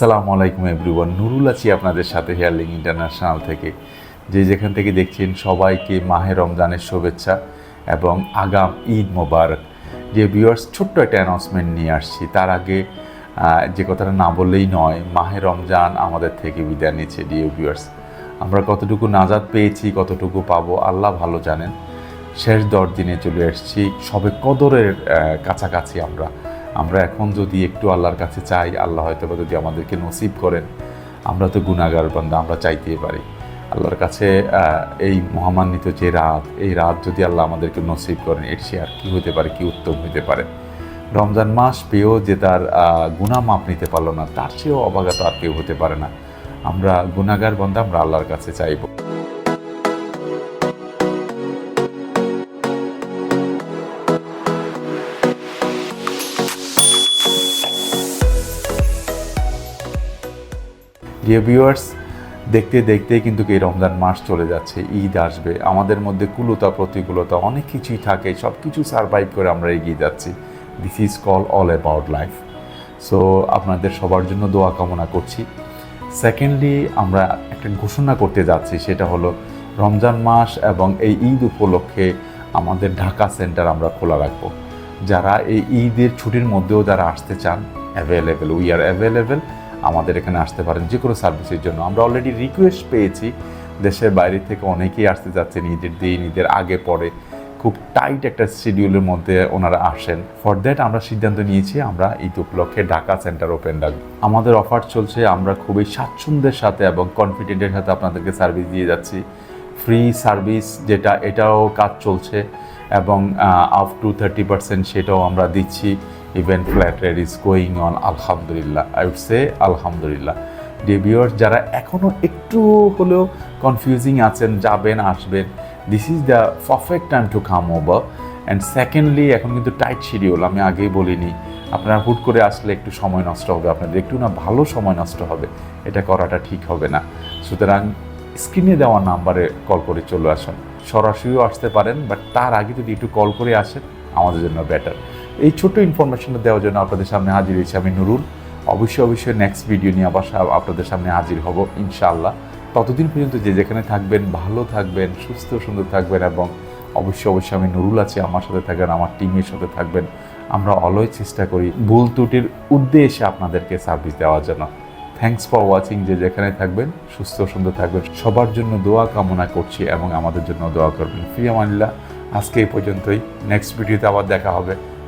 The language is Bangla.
আসসালামু আলাইকুম এভরিওয়ান। নুরুল আছি আপনাদের সাথে হেয়ারলিং ইন্টারন্যাশনাল থেকে। যে যেখান থেকে দেখছেন সবাইকে মাহে রমজানের শুভেচ্ছা এবং আগাম ঈদ মোবারক। যে ভিউয়ার্স ছোট্ট একটা অ্যানাউন্সমেন্ট নিয়ে আসছি। তার আগে যে কথাটা না বললেই নয়, মাহে রমজান আমাদের থেকে বিদায় নিচ্ছে ডিও ভিউয়ার্স আমরা কতটুকু নাজাদ পেয়েছি, কতটুকু পাবো, আল্লাহ ভালো জানেন। শেষ দশ দিনে চলে এসেছি। সবে কদরের কাছাকাছি আমরা। আমরা এখন যদি একটু আল্লাহর কাছে চাই, আল্লাহ হয়তো বা যদি আমাদেরকে নসিব করেন, আমরা তো গুণাগার বান্দা, আমরা চাইতেই পারি। আল্লাহর কাছে এই মহামান্বিত যে রাত, এই রাত যদি আল্লাহ আমাদেরকে নসিব করেন, এর সে আর কী হতে পারে, কি উত্তম হতে পারে? রমজান মাস পেয়েও যে তার গুণা মাপ নিতে পারল না, তার চেয়েও অবাগত আর কেউ হতে পারে না। আমরা গুণাগার বান্দা, আমরা আল্লাহর কাছে চাইব। ডিয়ার ভিউয়ার্স দেখতে দেখতে কিন্তু এই রমজান মাস চলে যাচ্ছে, ঈদ আসবে। আমাদের মধ্যে কুলতা, প্রতিকূলতা অনেক কিছুই থাকে সব কিছু সারভাইভ করে আমরা এগিয়ে যাচ্ছি। This is call all about life so আপনাদের সবার জন্য দোয়া কামনা করছি। সেকেন্ডলি আমরা একটা ঘোষণা করতে যাচ্ছি, সেটা হলো রমজান মাস এবং এই ঈদ উপলক্ষে আমাদের ঢাকা সেন্টার আমরা খোলা রাখব। যারা এই ঈদের ছুটির মধ্যেও যারা আসতে চান অ্যাভেলেবেল উই আর অ্যাভেলেবেল আমাদের এখানে আসতে পারেন যে কোনো সার্ভিসের জন্য। আমরা অলরেডি রিকোয়েস্ট পেয়েছি, দেশের বাইরে থেকে অনেকেই আসতে যাচ্ছেন ঈদের দিন ঈদের আগে পরে। খুব টাইট একটা শিডিউলের মধ্যে ওনারা আসেন। ফর দ্যাট আমরা সিদ্ধান্ত নিয়েছি, আমরা ঈদ উপলক্ষে ঢাকা সেন্টার ওপেন রাখব আমাদের অফার চলছে, আমরা খুবই স্বাচ্ছন্দ্যের সাথে এবং কনফিডেন্টের সাথে আপনাদেরকে সার্ভিস দিয়ে যাচ্ছি। ফ্রি সার্ভিস যেটা, এটাও কাজ চলছে এবং আপ টু থার্টি পার্সেন্ট সেটাও আমরা দিচ্ছি। Even flat rate is going on আলহামদুলিল্লাহ আই উড সে আলহামদুলিল্লাহ ডেবিওর যারা এখনও একটু হলেও কনফিউজিং আছেন, যাবেন, আসবেন this is the perfect time to come over and secondly এখন কিন্তু টাইট শিডিউল আমি আগেই বলিনি। আপনারা হুট করে আসলে একটু সময় নষ্ট হবে, আপনাদের একটু না ভালো সময় নষ্ট হবে। এটা করাটা ঠিক হবে না। সুতরাং স্ক্রিনে দেওয়া নাম্বারে কল করে চলে আসুন। সরাসরিও আসতে পারেন বাট তার আগে যদি একটু কল করে আসেন, আমাদের জন্য বেটার এই ছোট্ট ইনফরমেশনটা দেওয়ার জন্য আপনাদের সামনে হাজির হয়েছি আমি নুরুল। অবশ্যই অবশ্যই নেক্সট ভিডিও নিয়ে আবার আপনাদের সামনে হাজির হব, ইনশাআল্লাহ। ততদিন পর্যন্ত যে যেখানে থাকবেন, ভালো থাকবেন, সুস্থ, সুন্দর থাকবেন এবং অবশ্যই অবশ্যই আমি নুরুল আছি, আমার সাথে থাকবেন, আমার টিমের সাথে থাকবেন। আমরা অলওই চেষ্টা করি ভুল ত্রুটির উদ্দেশ্যে আপনাদেরকে সার্ভিস দেওয়ার জন্য। থ্যাঙ্কস ফর ওয়াচিং যে যেখানে থাকবেন, সুস্থ, সুন্দর থাকবেন। সবার জন্য দোয়া কামনা করছি এবং আমাদের জন্য দোয়া করবেন। ফিয়ামানিল্লাহ, আজকে এই পর্যন্তই। নেক্সট ভিডিওতে আবার দেখা হবে।